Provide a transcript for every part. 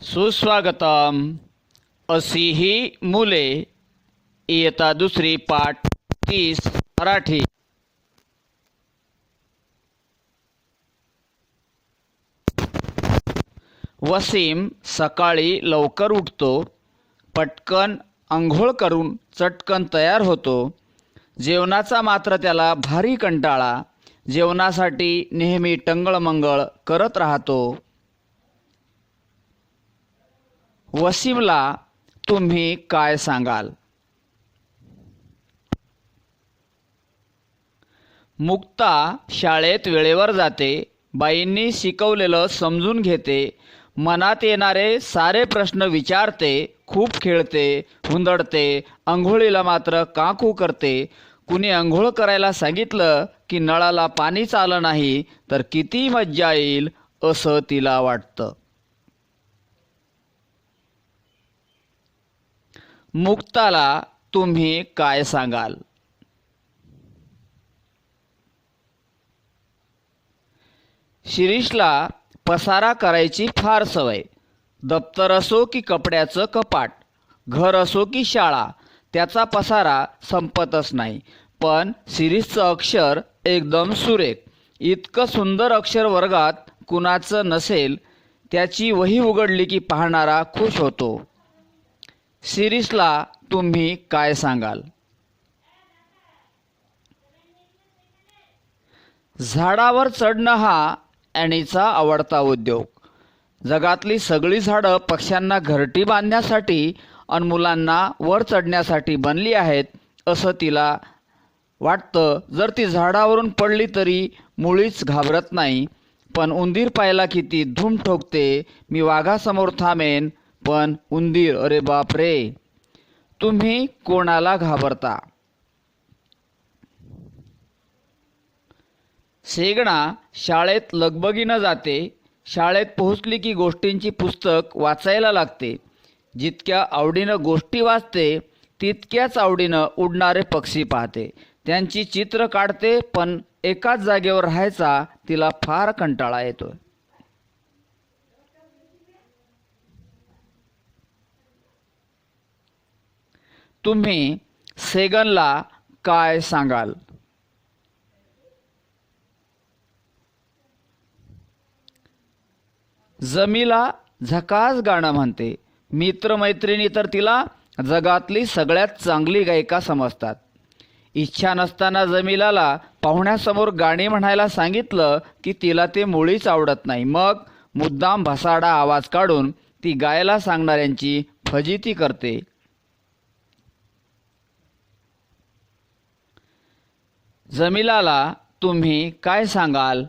सुस्वागतम। अशी ही मुले। इयता दुसरी पाठ तीस मराठी। वसीम सकाळी लवकर उठतो पटकन आंघोळ करून चटकन तयार होतो. जेवणाचा मात्र त्याला भारी कंटाळा जेवणासाठी नेहमी टंगळमंगळ करत राहतो. वसीमला तुम्ही काय सांगाल? मुक्ता शाळेत वेळेवर जाते बाईंनी शिकवलेलं समजून घेते मनात येणारे सारे प्रश्न विचारते खूप खेळते हुंदडते आंघोळीला मात्र काकू करते. कुणी आंघोळ करायला सांगितलं की नळाला पाणीच आलं नाही तर किती मज्जा येईल असं तिला वाटतं. मुक्ताला तुम्ही काय सांगाल? शिरीषला पसारा करायची फार सवय. दप्तर असो की कपड्याचं कपाट घर असो की शाळा त्याचा पसारा संपतच नाही. पण शिरीषचं अक्षर एकदम सुरेख. इतकं सुंदर अक्षर वर्गात कुणाचं नसेल त्याची वही उघडली की पाहणारा खुश होतो. शिरीषला तुम्ही काय सांगाल? झाडावर चढणं हा ॲनीचा आवडता उद्योग. जगातली सगळी झाडं पक्ष्यांना घरटी बांधण्यासाठी आणि मुलांना वर चढण्यासाठी बनली आहेत असं तिला वाटतं. जर ती झाडावरून पडली तरी मुळीच घाबरत नाही. पण उंदीर पाहिला की ती धूम ठोकते. मी वाघासमोर थांबेन. पण उंदीर अरे बाप रे तुम्ही कोणाला घाबरता? सेगणा शाळेत लगबगीनं जाते शाळेत पोहोचली की गोष्टींची पुस्तक वाचायला लागते. जितक्या आवडीनं गोष्टी वाचते तितक्याच आवडीनं उडणारे पक्षी पाहते. त्यांची चित्र काढते पण एकाच जागेवर राहायचा तिला फार कंटाळा येतो तुम्ही सेगनला काय सांगाल? जमीला झकास गाणं म्हणते. मित्रमैत्रिणी तर तिला जगातली सगळ्यात चांगली गायिका समजतात. इच्छा नसताना जमिलाला पाहुण्यासमोर गाणी म्हणायला सांगितलं की तिला ते मुळीच आवडत नाही. मग मुद्दाम भसाडा आवाज काढून ती गायला सांगणाऱ्यांची फजिती करते. जमिलाला तुम्ही काय सांगाल?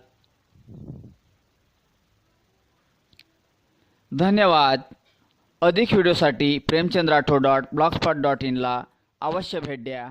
धन्यवाद. अधिक व्हिडिओसाठी Premchand Rathod dot blogspot dot इनला अवश्य भेट द्या.